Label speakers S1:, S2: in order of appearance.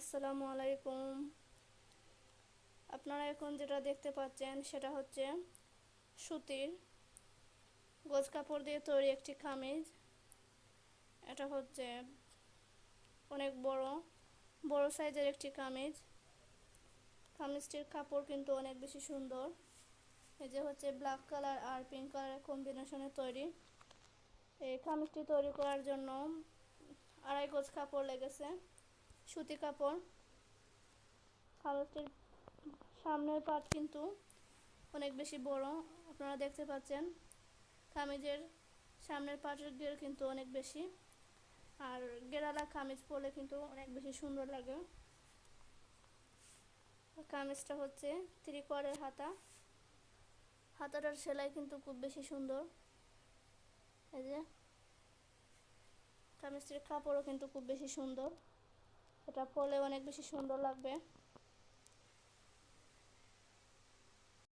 S1: আসসালামু আলাইকুম। আপনারা এখন যেটা দেখতে পাচ্ছেন সেটা হচ্ছে সুতির গোজ কাপড় দিয়ে তৈরি একটি কামিজ। এটা হচ্ছে অনেক বড় বড় সাইজের একটি কামিজ। কামিজটির কাপড় কিন্তু অনেক বেশি সুন্দর। এই যে হচ্ছে ব্ল্যাক কালার আর পিঙ্ক কালারের কম্বিনেশনে তৈরি। এই কামিজটি তৈরি করার জন্য আড়াই গজ কাপড় লেগেছে। সুতি কাপড়। কামিজটির সামনের পাট কিন্তু অনেক বেশি বড়, আপনারা দেখতে পাচ্ছেন। কামিজের সামনের পাটের গের কিন্তু অনেক বেশি, আর গেরালা কামিজ পরলে কিন্তু অনেক বেশি সুন্দর লাগে। কামিজটা হচ্ছে ত্রিকরের হাতা। হাতাটার সেলাই কিন্তু খুব বেশি সুন্দর। এই যে, কামিজটির কাপড়ও কিন্তু খুব বেশি সুন্দর। এটা পরলে অনেক বেশি সুন্দর লাগবে।